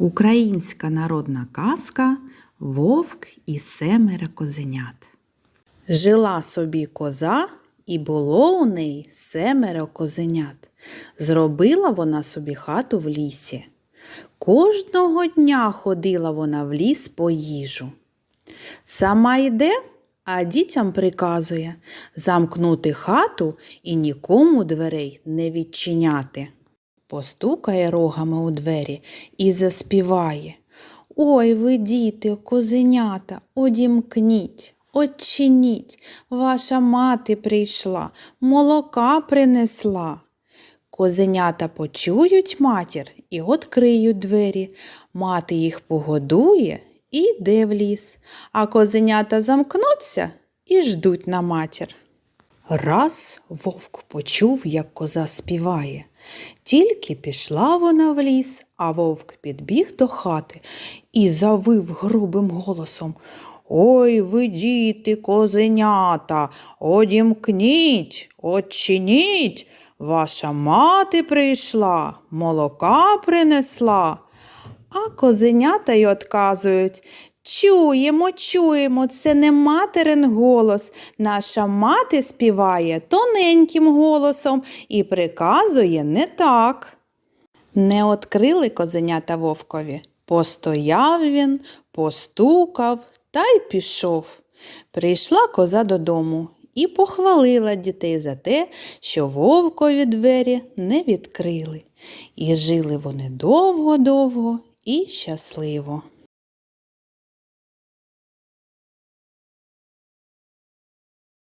Українська народна казка Вовк і семеро козенят. Жила собі коза, і було у неї семеро козенят. Зробила вона собі хату в лісі. Кожного дня ходила вона в ліс по їжу. Сама йде, а дітям приказує замкнути хату і нікому дверей не відчиняти. Постукає рогами у двері і заспіває. Ой ви, діти, козенята, одімкніть, Отчиніть, ваша мати прийшла, молока принесла. Козенята почують матір і откриють двері. Мати їх погодує і йде в ліс, а козенята замкнуться і ждуть на матір. Раз вовк почув, як коза співає. Тільки пішла вона в ліс, а вовк підбіг до хати і завив грубим голосом. Ой ви, діти, козенята, одімкніть, очиніть, ваша мати прийшла, молока принесла. А козенята й отказують. Чуємо, чуємо, це не материн голос. Наша мати співає тоненьким голосом і приказує не так. Не открили козенята вовкові. Постояв він, постукав та й пішов. Прийшла коза додому і похвалила дітей за те, що вовкові двері не відкрили. І жили вони довго-довго і щасливо.